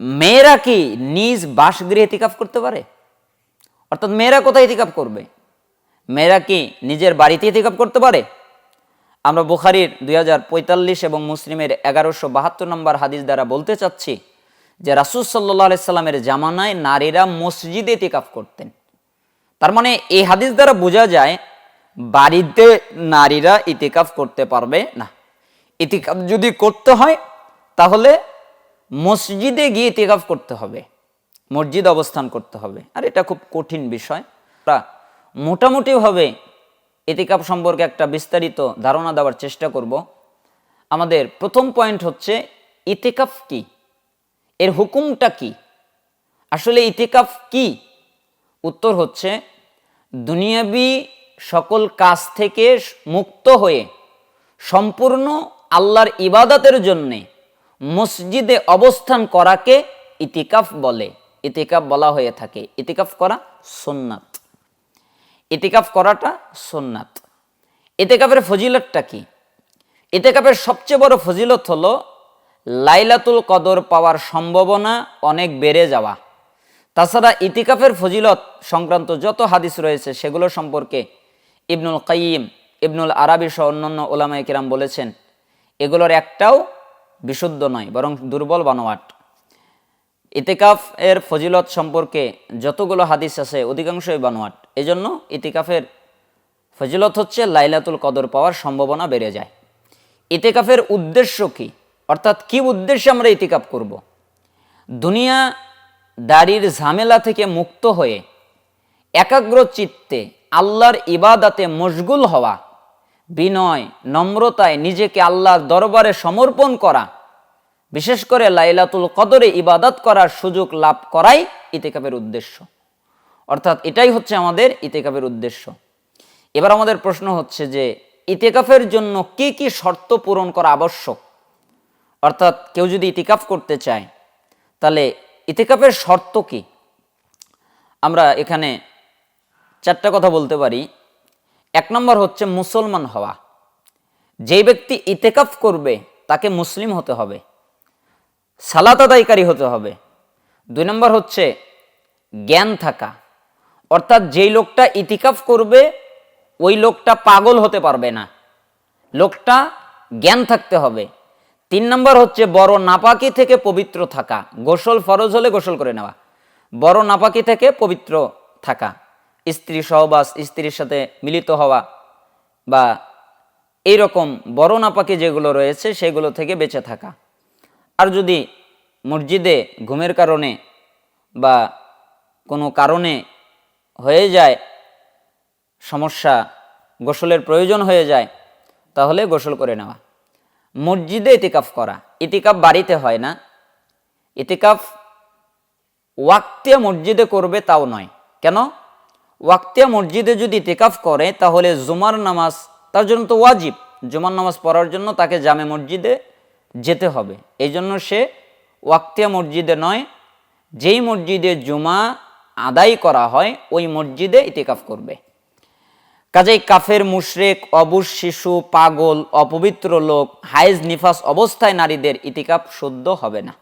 মেয়েরা কি নিজ বাসগৃহে ইতিকাফ করতে পারে? অর্থাৎ মেয়েরা কোথায় ইতিকাফ করবে? মেয়েরা কি নিজের বাড়িতে ইতিকাফ করতে পারে? আমরা বুখারির দুই হাজার পঁয়তাল্লিশ এবং মুসলিমের এগারোশো বাহাত্তর নম্বর হাদিস দ্বারা বলতে চাচ্ছি যে রাসুল সাল্লাহ সাল্লামের জামানায় নারীরা মসজিদে ইতিকাফ করতেন। তার মানে এই হাদিস দ্বারা বোঝা যায়, বাড়িতে নারীরা ইতিকাফ করতে পারবে না। ইতিকাফ যদি করতে হয়, তাহলে মসজিদে গিয়ে ইতিকাফ করতে হবে, মসজিদ অবস্থান করতে হবে। আর এটা খুব কঠিন বিষয়। তা মোটামুটিভাবে ইতিকাফ সম্পর্কে একটা বিস্তারিত ধারণা দেওয়ার চেষ্টা করব। আমাদের প্রথম পয়েন্ট হচ্ছে ইতিকাফ কি? এর হুকুমটা কি? আসলে ইতিকাফ কি? উত্তর হচ্ছে, দুনিয়াবি সকল কাজ থেকে মুক্ত হয়ে সম্পূর্ণ আল্লাহর ইবাদতের জন্যে মসজিদে অবস্থান করাকে ইতিকাফ বলে। ইতিকাফ বলা হয়ে থাকে। ইতিকাফ করা সোননাথ ইতিকাফ করাটা সোননাথ ইতিকাফের ফজিলতটা কি? ইতিকাফের সবচেয়ে বড় ফজিলত হলো, লাইলাতুল কদর পাওয়ার সম্ভাবনা অনেক বেড়ে যাওয়া। তাছাড়া ইতিকাফের ফজিলত সংক্রান্ত যত হাদিস রয়েছে, সেগুলো সম্পর্কে ইবনুল কাইম ইবনুল আরাবি সহ অন্যান্য ওলামাই কিরাম বলেছেন। এগুলোর একটাও বিশুদ্ধ নয়, বরং দুর্বল বানোয়াট। ইতিকাফ এর ফজিলত সম্পর্কে যতগুলো হাদিস আছে, অধিকাংশই বানোয়াট। এজন্য ইতিকাফের ফজিলত হচ্ছে লাইলাতুল কদর পাওয়ার সম্ভাবনা বেড়ে যায়। ইতিকাফের উদ্দেশ্য কি? অর্থাৎ কি উদ্দেশ্যে আমরা ইতিকাফ করব। দুনিয়া দাড়ির ঝামেলা থেকে মুক্ত হয়ে একাগ্র চিত্তে আল্লাহর ইবাদাতে মশগুল হওয়া বিনয়, নম্রতায় নিজেকে আল্লাহর দরবারে সমর্পণ করা, বিশেষ করে লাইলাতুল কদরে ইবাদত করার সুযোগ লাভ করাই ইতিকাফের উদ্দেশ্য। অর্থাৎ এটাই হচ্ছে আমাদের ইতিকাফের উদ্দেশ্য। এবার আমাদের প্রশ্ন হচ্ছে যে, ইতিকাফের জন্য কি কি শর্ত পূরণ করা আবশ্যক? অর্থাৎ কেউ যদি ইতিকাফ করতে চায়, তাহলে ইতিকাফের শর্ত কি? আমরা এখানে চারটা কথা বলতে পারি। এক নম্বর হচ্ছে মুসলমান হওয়া। যেই ব্যক্তি ইতেকাফ করবে, তাকে মুসলিম হতে হবে। সালাত আদায়কারী হতে হবে। দুই নম্বর হচ্ছে জ্ঞান থাকা। অর্থাৎ যেই লোকটা ইতিকাফ করবে, ওই লোকটা পাগল হতে পারবে না। লোকটা জ্ঞান থাকতে হবে। তিন নম্বর হচ্ছে বড় নাপাকি থেকে পবিত্র থাকা। গোসল ফরজ হলে গোসল করে নেওয়া। বড় নাপাকি থেকে পবিত্র থাকা। স্ত্রী সহবাস, স্ত্রীর সাথে মিলিত হওয়া বা এইরকম বড় নাপাকি যেগুলো রয়েছে, সেগুলো থেকে বেঁচে থাকা। আর যদি মসজিদে ঘুমের কারণে বা কোনো কারণে হয়ে যায়, সমস্যা গোসলের প্রয়োজন হয়ে যায়, তাহলে গোসল করে নেওয়া। মসজিদে ইতিকাফ করা। ইতিকাফ বাড়িতে হয় না। ইতিকাফ ওয়াক্তিয়া মসজিদে করবে তাও নয়। কেন? ওয়াক্তিয়া মসজিদে যদি ইতিকাফ করে, তাহলে জুমার নামাজ তার জন্য তো ওয়াজিব। জুমার নামাজ পড়ার জন্য তাকে জামে মসজিদে যেতে হবে। এই জন্য সে ওয়াক্তিয়া মসজিদে নয়, যেই মসজিদে জুমা আদায় করা হয়, ওই মসজিদে ইতিকাফ করবে। কাজেই কাফের, মুশরেক অবুজ শিশু, পাগল, অপবিত্র লোক হাইজ নিফাস অবস্থায় নারীদের ইতিকাফ শুদ্ধ হবে না।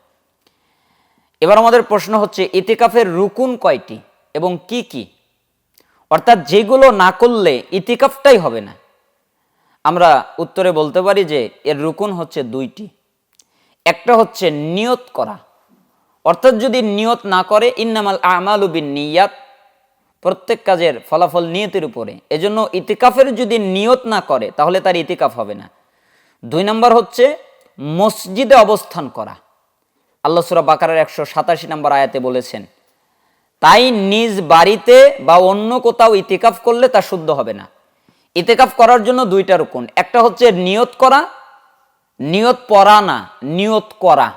এবার আমাদের প্রশ্ন হচ্ছে, ইতিকাফের রুকুন কয়টি এবং কি কি? অর্থাৎ যেগুলো না করলে ইতিকাফটাই হবে না। আমরা উত্তরে বলতে পারি যে এর রুকুন হচ্ছে দুইটি। একটা হচ্ছে নিয়ত করা। অর্থাৎ যদি নিয়ত না করে, ইন্নামাল আমাল উবিন নিয়াত প্রত্যেক কাজের ফলাফল নিয়তের উপরে। এজন্য ইতিকাফের যদি নিয়ত না করে, তাহলে তার ইতিকাফ হবে না। দুই নম্বর হচ্ছে মসজিদে অবস্থান করা। আল্লাহ সুরা বাকারের একশো সাতাশি নম্বর আয়াতে বলেছেন তাই নিজ বাড়িতে বা অন্য কোথাও ইতিকাফ করলে তা শুদ্ধ হবে না। ইতিকাফ করার জন্য দুইটা রকম একটা হচ্ছে নিয়ত করা, নিয়ত পড়া না, নিয়ত করা।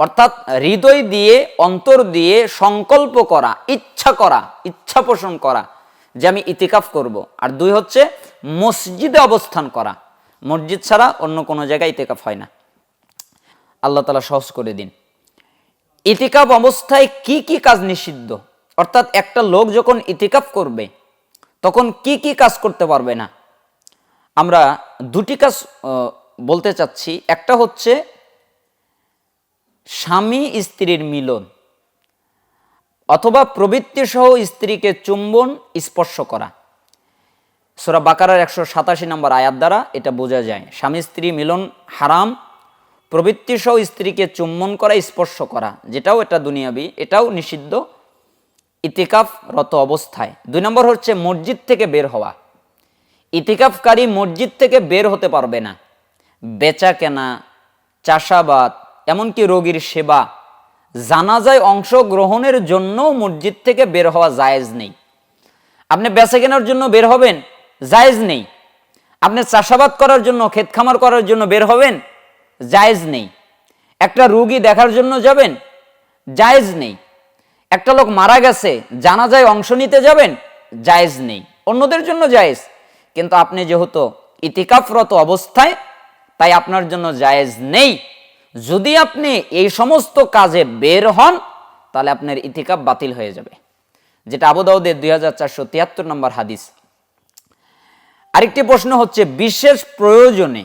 অর্থাৎ হৃদয় দিয়ে, অন্তর দিয়ে সংকল্প করা, ইচ্ছা করা, ইচ্ছা পোষণ করা যে আমি ইতিকাফ করব। আর দুই হচ্ছে মসজিদে অবস্থান করা। মসজিদ ছাড়া অন্য কোনো জায়গায় ইতিকাফ হয় না। আল্লাহ তালা সহজ করে দিন। ইতিকাফ অবস্থায় কি কি কাজ নিষিদ্ধ? অর্থাৎ একটা লোক যখন ইতিকাফ করবে, তখন কি কি কাজ করতে পারবে না? আমরা দুটি কাজ বলতে চাচ্ছি। একটা হচ্ছে স্বামী স্ত্রীর মিলন অথবা প্রবৃত্তি সহ স্ত্রীকে চুম্বন, স্পর্শ করা। সোরা বাকারার একশো সাতাশি নম্বর আয়াত দ্বারা এটা বোঝা যায়। স্বামী স্ত্রী মিলন হারাম প্রবৃত্তি সহ স্ত্রীকে চুম্বন করা, স্পর্শ করা, যেটাও এটা দুনিয়াবি, এটাও নিষিদ্ধ ইতিকাফ রত অবস্থায়। দুই নম্বর হচ্ছে মসজিদ থেকে বের হওয়া। ইতিকাফকারী মসজিদ থেকে বের হতে পারবে না। বেচা কেনা, চাষাবাদ, এমনকি রোগীর সেবা, জানাজায় অংশগ্রহণের জন্য মসজিদ থেকে বের হওয়া জায়েজ নেই। আপনি বেচা কেনার জন্য বের হবেন? জায়েজ নেই। আপনি চাষাবাদ করার জন্য ক্ষেত খামার করার জন্য বের হবেন? জায়েজ নেই। একটা রুগী দেখার জন্য যাবেন, জায়েজ নেই। একটা লোক মারা গেছে, জানাজায় অংশ নিতে যাবেন, জায়েজ নেই। অন্যদের জন্য জায়েজ। কিন্তু আপনি যেহেতু ইতিকাফরত অবস্থায়, তাই আপনার জন্য জায়েজ নেই। যদি আপনি এই সমস্ত কাজে বের হন, তাহলে আপনার ইতিকাফ বাতিল হয়ে যাবে। যেটা আবুদাউদের দুই হাজার চারশো তিয়াত্তর নম্বর হাদিস। আরেকটি প্রশ্ন হচ্ছে, বিশেষ প্রয়োজনে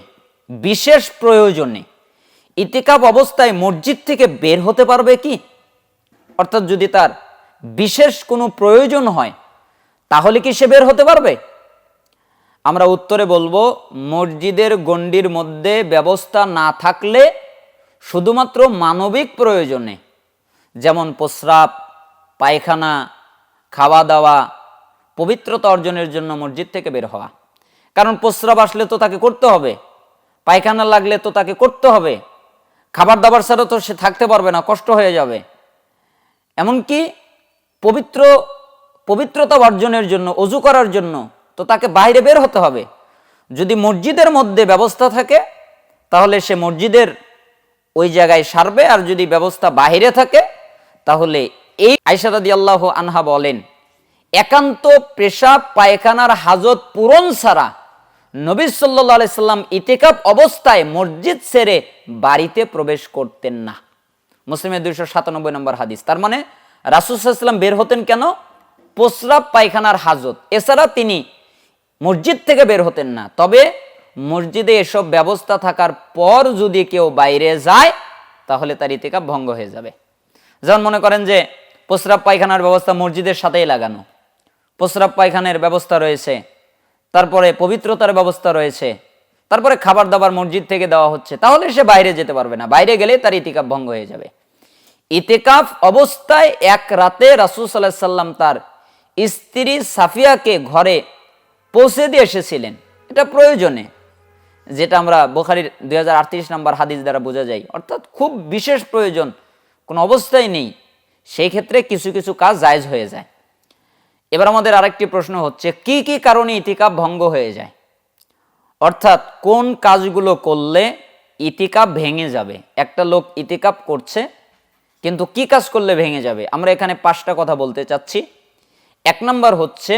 বিশেষ প্রয়োজনে ইতিকাপ অবস্থায় মসজিদ থেকে বের হতে পারবে কি? অর্থাৎ যদি তার বিশেষ কোনো প্রয়োজন হয়, তাহলে কি সে বের হতে পারবে? আমরা উত্তরে বলব, মসজিদের গণ্ডির মধ্যে ব্যবস্থা না থাকলে শুধুমাত্র মানবিক প্রয়োজনে, যেমন প্রস্রাব, পায়খানা খাওয়া দাওয়া পবিত্রতা অর্জনের জন্য মসজিদ থেকে বের হওয়া। কারণ প্রস্রাব আসলে তো তাকে করতে হবে। পায়খানা লাগলে তো তাকে করতে হবে। খাবার দাবার ছাড়া তো সে থাকতে পারবে না, কষ্ট হয়ে যাবে। এমনকি পবিত্র, পবিত্রতা অর্জনের জন্য, অজু করার জন্য তো তাকে বাইরে বের হতে হবে। যদি মসজিদের মধ্যে ব্যবস্থা থাকে, তাহলে সে মসজিদের ওই জায়গায় সারবে, আর যদি ব্যবস্থা বাইরে থাকে, তাহলে এই আয়সারাদি আল্লাহ আনহা বলেন, একান্ত পেশাব পায়খানার হাজত পূরণ ছাড়া নবী সাল্লাহ সাল্লাম ইতিকাপ অবস্থায় মসজিদ ছেড়ে বাড়িতে প্রবেশ করতেন না। মুসলিমের দুইশো সাতানব্বই নম্বর হাদিস। তার মানে রাসুসাল্লাম বের হতেন কেন? প্রস্রাব পায়খানার হাজত। এছাড়া তিনি মসজিদ থেকে বের হতেন না। তবে মসজিদে এসব ব্যবস্থা থাকার পর যদি কেউ বাইরে যায়, তাহলে তার ইতিকাপ ভঙ্গ হয়ে যাবে। যেমন মনে করেন যে প্রস্রাব পায়খানার ব্যবস্থা মসজিদের সাথেই লাগানো। প্রস্রাব পায়খানার ব্যবস্থা রয়েছে তারপরে পবিত্রতার ব্যবস্থা রয়েছে। তারপরে খাবার দাবার মসজিদ থেকে দেওয়া হচ্ছে। তাহলে সে বাইরে যেতে পারবে না। বাইরে গেলে তার ইতিকাপ ভঙ্গ হয়ে যাবে। ইতেকাফ অবস্থায় এক রাতে রাসুল সাল্লাহ সাল্লাম তার স্ত্রী সাফিয়াকে ঘরে পৌঁছে দিয়ে এসেছিলেন। এটা প্রয়োজনে। যেটা আমরা বোখারির দুই হাজার নম্বর হাদিস দ্বারা বোঝা যায়। অর্থাৎ খুব বিশেষ প্রয়োজন। কোনো অবস্থায় নেই। সেই ক্ষেত্রে কিছু কিছু কাজ জায়জ হয়ে যায়। এবার আমাদের আরেকটি প্রশ্ন হচ্ছে, কি কি কারণে ইতিকাপ ভঙ্গ হয়ে যায়? অর্থাৎ কোন কাজগুলো করলে ইতিকাপ ভেঙে যাবে? একটা লোক ইতিকাপ করছে, কিন্তু কি কাজ করলে ভেঙে যাবে? আমরা এখানে পাঁচটা কথা বলতে চাচ্ছি। এক নম্বর হচ্ছে,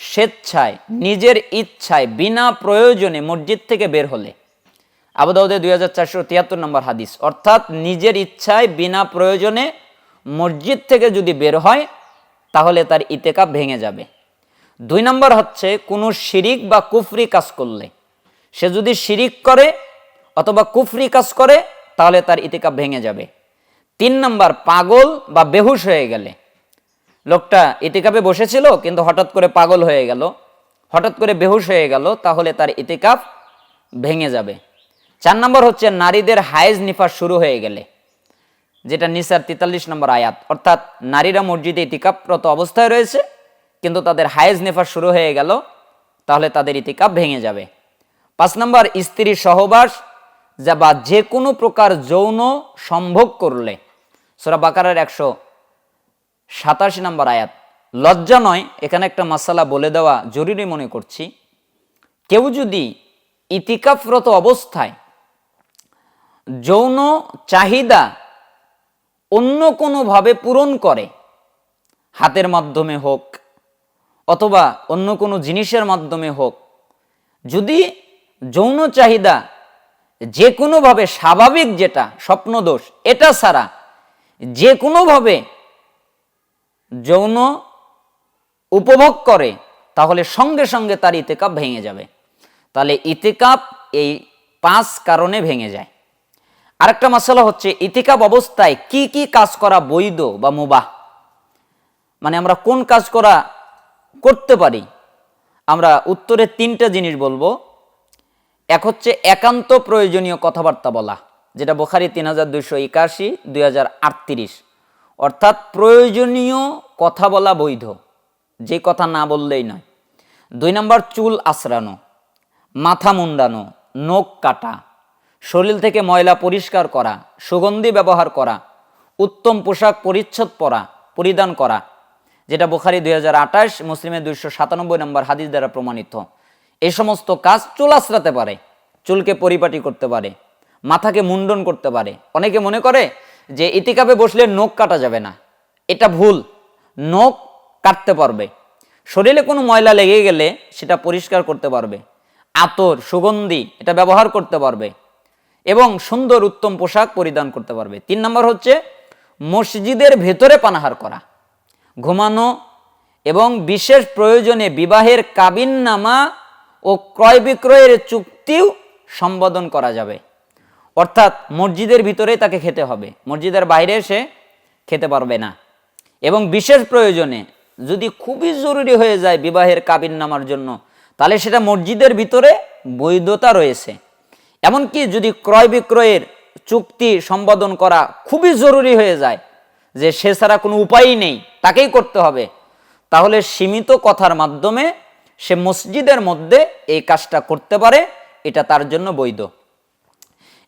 স্বেচ্ছায়, নিজের ইচ্ছায়, বিনা প্রয়োজনে মসজিদ থেকে বের হলে। আবুদাউদে দুই হাজার চারশো তিয়াত্তর নম্বর হাদিস। অর্থাৎ নিজের ইচ্ছায়, বিনা প্রয়োজনে মসজিদ থেকে যদি বের হয় তাহলে তার ইতেকাপ ভেঙে যাবে। দুই নম্বর হচ্ছে, কোনো শিরিক বা কুফরি কাজ করলে, সে যদি শিরিক করে অথবা কুফরি কাজ করে, তাহলে তার ইতিকাপ ভেঙে যাবে। তিন নম্বর, পাগল বা বেহুশ হয়ে গেলে, লোকটা ইতিকাপে বসেছিল, কিন্তু হঠাৎ করে পাগল হয়ে গেল, হঠাৎ করে বেহুশ হয়ে গেল, তাহলে তার ইতিকাপ ভেঙে যাবে। চার নম্বর হচ্ছে, নারীদের হায়েজ নিফাস শুরু হয়ে গেলে যেটা নিসার তেতাল্লিশ নম্বর আয়াত। অর্থাৎ নারীরা মসজিদে ইতিকাপরত অবস্থায় রয়েছে, কিন্তু তাদের হায়েজ নেফাস শুরু হয়ে গেল, তাহলে তাদের ইতিকাপ ভেঙে যাবে। পাঁচ নম্বর, স্ত্রী সহবাস, যা বা যে কোনো প্রকার যৌন সম্ভোগ করলে। সোরা বাকারের একশো সাতাশি নম্বর আয়াত। লজ্জা নয়, এখানে একটা মশালা বলে দেওয়া জরুরি মনে করছি। কেউ যদি ইতিকাফরত অবস্থায় যৌন চাহিদা অন্য কোনোভাবে পূরণ করে, হাতের মাধ্যমে হোক অথবা অন্য কোনো জিনিসের মাধ্যমে হোক, যদি যৌন চাহিদা যে কোনোভাবে স্বাভাবিক যেটা, স্বপ্নদোষ, এটা ছাড়া যে কোনোভাবে যৌন উপভোগ করে, তাহলে সঙ্গে সঙ্গে তার ইতেকাপ ভেঙে যাবে। তাহলে ইতেকাপ এই পাঁচ কারণে ভেঙে যায়। আরেকটা মশলা হচ্ছে ইতিকাব অবস্থায় কি কি কাজ করা বৈধ বা মুবাহ? মানে আমরা কোন কাজ করা করতে পারি? আমরা উত্তরে তিনটা জিনিস বলব। এক হচ্ছে একান্ত প্রয়োজনীয় কথাবার্তা বলা, যেটা বোখারি তিন হাজার দুইশো একাশি, দুই হাজার আটত্রিশ। অর্থাৎ প্রয়োজনীয় কথা বলা বৈধ, যে কথা না বললেই নয়। দুই নম্বর চুল আশ্রানো মাথা মুন্ডানো, নখ কাটা। শরীর থেকে ময়লা পরিষ্কার করা, সুগন্ধি ব্যবহার করা, উত্তম পোশাক পরিচ্ছদ পরা, পরিধান করা, যেটা বোখারি দুই হাজার আঠাশ মুসলিমের দুইশো সাতানব্বই নম্বর হাদিস দ্বারা প্রমাণিত। এই সমস্ত কাজ চুল আশ্রাতে পারে, চুলকে পরিপাটি করতে পারে, মাথাকে মুন্ডন করতে পারে। অনেকে মনে করে যে ইতিকাপে বসলে নখ কাটা যাবে না, এটা ভুল, নখ কাটতে পারবে। শরীরে কোনো ময়লা লেগে গেলে সেটা পরিষ্কার করতে পারবে, আতর, সুগন্ধি এটা ব্যবহার করতে পারবে। এবং সুন্দর উত্তম পোশাক পরিধান করতে পারবে। তিন নম্বর হচ্ছে মসজিদের ভেতরে পানাহার করা। ঘুমানো এবং বিশেষ প্রয়োজনে বিবাহের কাবিননামা ও ক্রয় বিক্রয়ের চুক্তিও সম্বোধন করা যাবে। অর্থাৎ মসজিদের ভিতরে তাকে খেতে হবে। মসজিদের বাইরে এসে খেতে পারবে না। এবং বিশেষ প্রয়োজনে যদি খুবই জরুরি হয়ে যায় বিবাহের কাবিননামার জন্য, তাহলে সেটা মসজিদের ভিতরে বৈধতা রয়েছে। এমনকি যদি ক্রয় বিক্রয়ের চুক্তি সম্পাদন করা খুবই জরুরি হয়ে যায়, যে সে ছাড়া কোনো উপায়ই নেই, তাকেই করতে হবে। তাহলে সীমিত কথার মাধ্যমে সে মসজিদের মধ্যে এই কাজটা করতে পারে, এটা তার জন্য বৈধ।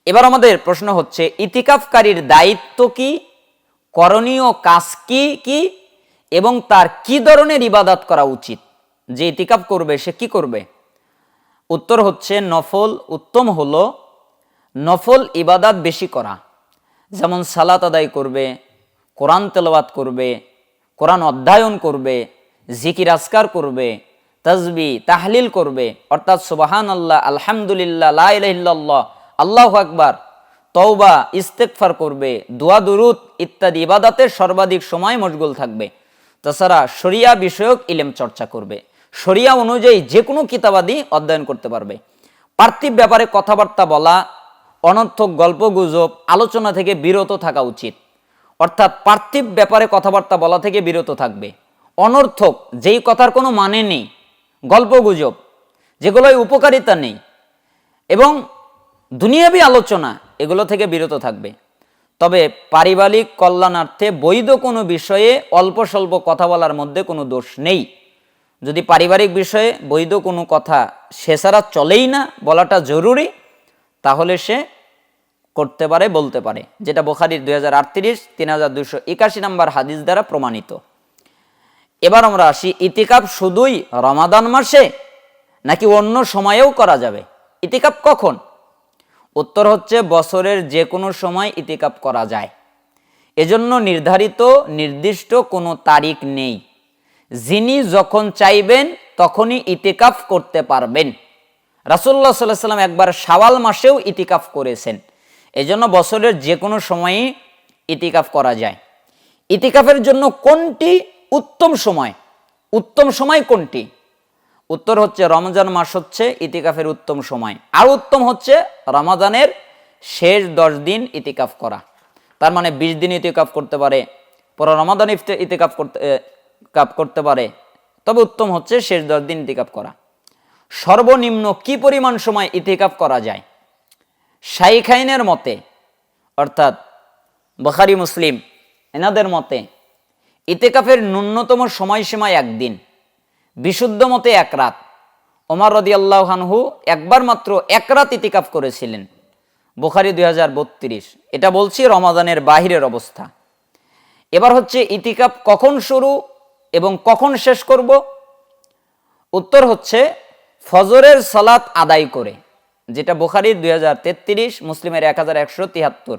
এবার আমাদের প্রশ্ন হচ্ছে, ইতিকাফকারীর দায়িত্ব কি, করণীয় কাজ কি কি, এবং তার কি ধরনের ইবাদত করা উচিত? যে ইতিকাফ করবে, সে কি করবে? উত্তর হচ্ছে নফল উত্তম হলো নফল ইবাদাত বেশি করা। যেমন সালাত আদায় করবে, কোরআন তেলাওয়াত করবে, কোরআন অধ্যয়ন করবে, জিকির আসকার করবে তসবি তাহলিল করবে। অর্থাৎ সুবাহান আল্লাহ আলহামদুলিল্লাহ লাহ আল্লাহ আকবার, তওবা ইস্তেকফার করবে, দোয়া, দুরুদ ইত্যাদি ইবাদাতের সর্বাধিক সময় মশগুল থাকবে। তাছাড়া শরিয়া বিষয়ক ইলেম চর্চা করবে। শরিয়া অনুযায়ী যে কোনো কিতাবাদি অধ্যয়ন করতে পারবে। পার্থিব ব্যাপারে কথাবার্তা বলা, অনর্থক গল্প গুজব, আলোচনা থেকে বিরত থাকা উচিত। অর্থাৎ পার্থিব ব্যাপারে কথাবার্তা বলা থেকে বিরত থাকবে। অনর্থক, যেই কথার কোনো মানে নেই, গল্প গুজব, যেগুলোয় উপকারিতা নেই এবং দুনিয়াবী আলোচনা, এগুলো থেকে বিরত থাকবে। তবে পারিবারিক কল্যাণার্থে বৈধ কোনো বিষয়ে অল্প স্বল্প কথা বলার মধ্যে কোনো দোষ নেই। যদি পারিবারিক বিষয়ে বৈধ কোনো কথা সে ছাড়া চলেই না বলাটা জরুরি, তাহলে সে করতে পারে, বলতে পারে। যেটা বোখারির দুই হাজার আটত্রিশ, তিন হাজার দুশো একাশি নম্বর হাদিস দ্বারা প্রমাণিত। এবার আমরা আসি ইতিকাপ শুধুই রমাদান মাসে নাকি অন্য সময়েও করা যাবে? ইতিকাপ কখন? উত্তর হচ্ছে বছরের যে কোনো সময় ইতিকাপ করা যায়। এজন্য নির্ধারিত, নির্দিষ্ট কোনো তারিখ নেই। যিনি যখন চাইবেন, তখনই ইতিকাফ করতে পারবেন। রাসুল্লাহ সাল্লাহ সাল্লাম একবার সাওয়াল মাসেও ইতিকাফ করেছেন। এজন্য বছরের যে কোনো সময়ই ইতিকাফ করা যায়। ইতিকাফের জন্য কোনটি উত্তম সময়? উত্তম সময় কোনটি? উত্তর হচ্ছে রমজান মাস হচ্ছে ইতিকাফের উত্তম সময়। আর উত্তম হচ্ছে রমাজানের শেষ দশ দিন ইতিকাফ করা। তার মানে বিশ দিন ইতিকাফ করতে পারে, পরে রমাদান ইফতে, ইতিকাফ করতে কাপ করতে পারে। তবে উত্তম হচ্ছে শেষ দশ দিন ইতিকাপ করা। সর্বনিম্ন কি পরিমাণ সময় ইতিকাফ করা যায়? শাইখাইনের মতে, অর্থাৎ বখারি, মুসলিম, এনাদের মতে ইতেকাফের ন্যূনতম সময়সীমা একদিন। বিশুদ্ধ মতে এক রাত। ওমর রদি আল্লাহানহু একবার মাত্র এক রাত ইতিকাফ করেছিলেন। বোখারি দুই হাজার বত্রিশ। এটা বলছি রমাদানের বাহিরের অবস্থা। এবার হচ্ছে ইতিকাফ কখন শুরু? এবং কখন শেষ করব? উত্তর হচ্ছে ফজরের সালাত আদায় করে, যেটা বোখারির দুই হাজার তেত্রিশ, মুসলিমের এক হাজার একশো তিয়াত্তর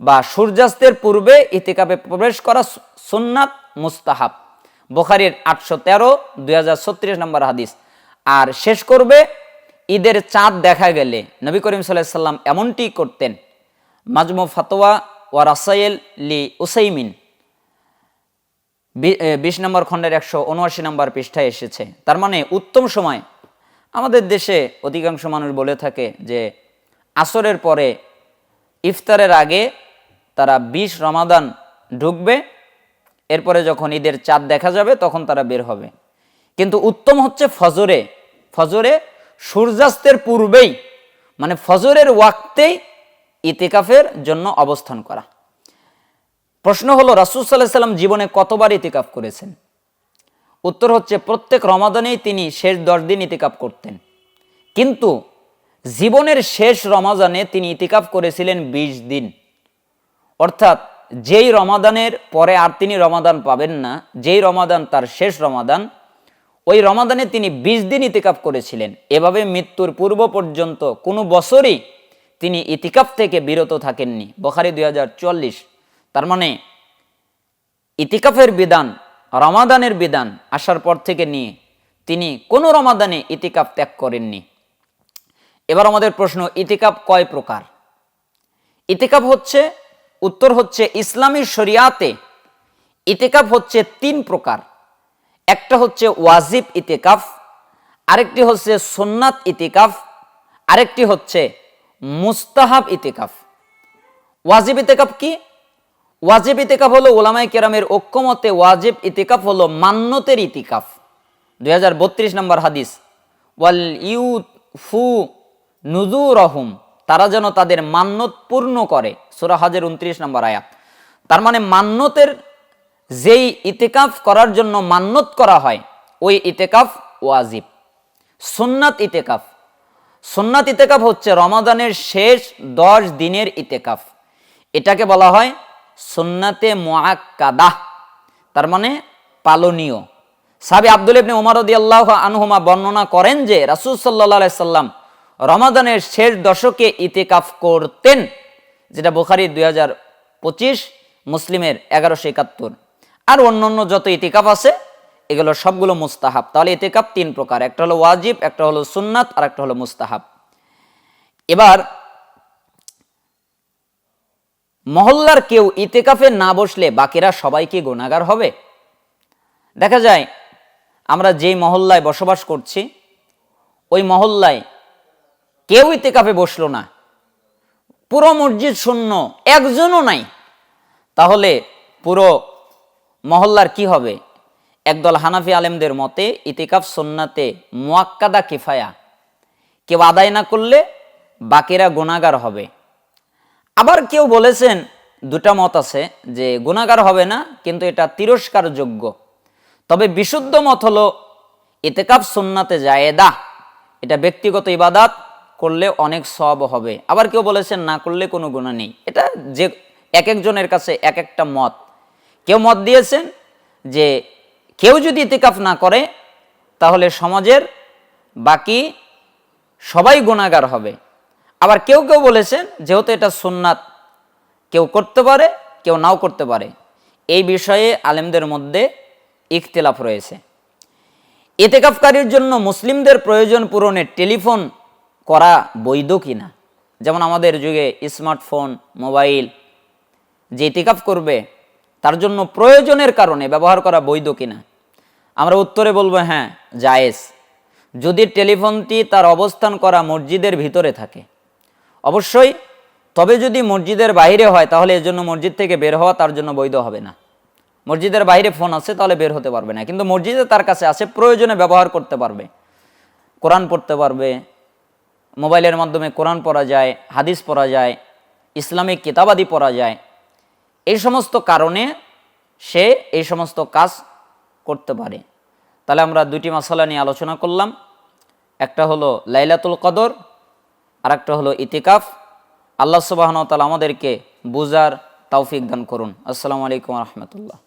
বা সূর্যাস্তের পূর্বে ইতিকাপে প্রবেশ করা সুন্নাত মুস্তাহাব। বোখারির আটশো তেরো, দুই হাজার ছত্রিশ নম্বর হাদিস। আর শেষ করবে ঈদের চাঁদ দেখা গেলে। নবী করিম সাল্লাম এমনটি করতেন, মাজমু ফাতোয়া ওয়া রাসাইল লি উসাইমিন। বিশ নম্বর খণ্ডের একশো উনআশি নম্বর পৃষ্ঠায় এসেছে। তার মানে উত্তম সময়। আমাদের দেশে অধিকাংশ মানুষ বলে থাকে যে, আসরের পরে ইফতারের আগে তারা বিশ রমাদান ঢুকবে, এরপরে যখন ঈদের চাঁদ দেখা যাবে তখন তারা বের হবে। কিন্তু উত্তম হচ্ছে ফজরে। ফজরে সূর্যাস্তের পূর্বেই মানে ফজরের ওয়াক্তেই ইতিকাফের জন্য অবস্থান করা। প্রশ্ন হলো, রাসুল সাল্লাহ সাল্লাম জীবনে কতবার ইতিকাফ করেছেন? উত্তর হচ্ছে, প্রত্যেক রমাদানেই তিনি শেষ দশ দিন ইতিকাফ করতেন। কিন্তু জীবনের শেষ রমাদানে তিনি ইতিকাফ করেছিলেন ২০ দিন। অর্থাৎ যেই রমাদানের পরে আর তিনি রমাদান পাবেন না, যেই রমাদান তার শেষ রমাদান, ওই রমাদানে তিনি ২০ দিন ইতিকাফ করেছিলেন। এভাবে মৃত্যুর পূর্ব পর্যন্ত কোনো বছরই তিনি ইতিকাপ থেকে বিরত থাকেননি। বখারি দুই তার মানে ইতিকাফের বিধান, রমাদানের বিধান আসার পর থেকে নিয়ে তিনি কোনো রমাদানে ইতিকাফ ত্যাগ করেননি। এবার আমাদের প্রশ্ন, ইতিকাফ কয় প্রকার? ইতিকাফ হচ্ছে, উত্তর হচ্ছে ইসলামী শরিয়াতে ইতিকাফ হচ্ছে তিন প্রকার। একটা হচ্ছে ওয়াজিব ইতিকাফ, আরেকটি হচ্ছে সুন্নাত ইতিকাফ, আরেকটি হচ্ছে মুস্তাহাব ইতিকাফ। ওয়াজিব ইতিকাফ কি? ওয়াজিব ইতিকাফ হলো ওলামাই কেরামের ঐক্যমতে ওয়াজেব ইতিকাফ হলো মান্যতের ইতিকাফ। দুই হাজার বত্রিশ নম্বর হাদিস, ওয়াল ইউ ফু নুজু রহম তারা যেন তাদের মান্যত পূর্ণ করে। সুরা হাজের উনত্রিশ নম্বর আয়াত। তার মানে মান্যতের যেই ইতিকাফ করার জন্য মান্যত করা হয়, ওই ইতেকাফ ওয়াজিব। সুন্নাত ইতেকাফ। সুন্নাত ইতেকাফ হচ্ছে রমাদানের শেষ দশ দিনের ইতেকাফ। এটাকে বলা হয় সুন্নাতে মোয়াক্কাদাহ তার মানে পালনীয়। সাবি আব্দুল ইবনে উমর আল্লাহ আনহুমা বর্ণনা করেন যে, রাসূল সাল্লাল্লাহু সাল্লাম রমাদানের শেষ দশকে ইতেকাফ করতেন, যেটা বুখারি দুই হাজার পঁচিশ, মুসলিমের এগারোশো একাত্তর। আর অন্যান্য যত ইতিকাফ আছে, এগুলো সবগুলো মুস্তাহাব। তাহলে ইতিকাফ তিন প্রকার, একটা হলো ওয়াজিব, একটা হলো সুন্নাত, আর একটা হলো মুস্তাহাব। এবার মহল্লার কেউ ইতেকাফে না বসলে বাকিরা সবাই কি গুণাগার হবে? দেখা যায়, আমরা যেই মহল্লায় বসবাস করছি, ওই মহল্লায় কেউ ইতেকাফে বসল না। পুরো মসজিদ শূন্য, একজনও নাই। তাহলে পুরো মহল্লার কি হবে? একদল হানাফি আলেমদের মতে, ইতিকাফ সন্নাতে মোয়াক্কাদা কিফায়া। কেউ আদায় না করলে বাকিরা গুণাগার হবে। আবার কেউ বলেছেন, দুটা মত আছে, যে গুণাগার হবে না, কিন্তু এটা তিরস্কারযোগ্য। তবে বিশুদ্ধ মত হলো, ইতেকাফ সুন্নাতে জায়েদা। এটা ব্যক্তিগত ইবাদাত, করলে অনেক সব হবে। আবার কেউ বলেছেন, না করলে কোনো গুণা নেই। এটা যে এক একজনের কাছে এক একটা মত। কেউ মত দিয়েছেন, যে কেউ যদি ইতিকাফ না করে, তাহলে সমাজের বাকি সবাই গুণাগার হবে। আবার কেউ কেউ বলেছেন, যেহেতু এটা সুন্নাত, কেউ করতে পারে, কেউ নাও করতে পারে। এই বিষয়ে আলেমদের মধ্যে ইখতিলাফ রয়েছে। ইতেকাফকারীর জন্য মুসলিমদের প্রয়োজন পূরণে টেলিফোন করা বৈধ কিনা? যেমন আমাদের যুগে স্মার্টফোন, মোবাইল, যে ইতিকাফ করবে, তার জন্য প্রয়োজনের কারণে ব্যবহার করা বৈধ কিনা? আমরা উত্তরে বলব হ্যাঁ জায়েজ। যদি টেলিফোনটি তার অবস্থান করা মসজিদের ভিতরে থাকে অবশ্যই, তবে যদি মসজিদের বাইরে হয়, তাহলে এর জন্য মসজিদ থেকে বের হওয়া তার জন্য বৈধ হবে না। মসজিদের বাইরে ফোন আছে, তাহলে বের হতে পারবে না। কিন্তু মসজিদে তার কাছে আছে, প্রয়োজনে ব্যবহার করতে পারবে। কোরআন পড়তে পারবে, মোবাইলের মাধ্যমে কোরআন পড়া যায়, হাদিস পড়া যায়, ইসলামিক কিতাবাদি পড়া যায়। এই সমস্ত কারণে সে এই সমস্ত কাজ করতে পারে। তাহলে আমরা দুটি মশালা নিয়ে আলোচনা করলাম। একটা হলো লাইলাতুল কদর আর একটা হলো ইতিকাফ। আল্লাহ সুবাহন তালা আমাদেরকে বুজার তৌফিক দান করুন। আসসালামু আলাইকুম রহমতুল্লাহ।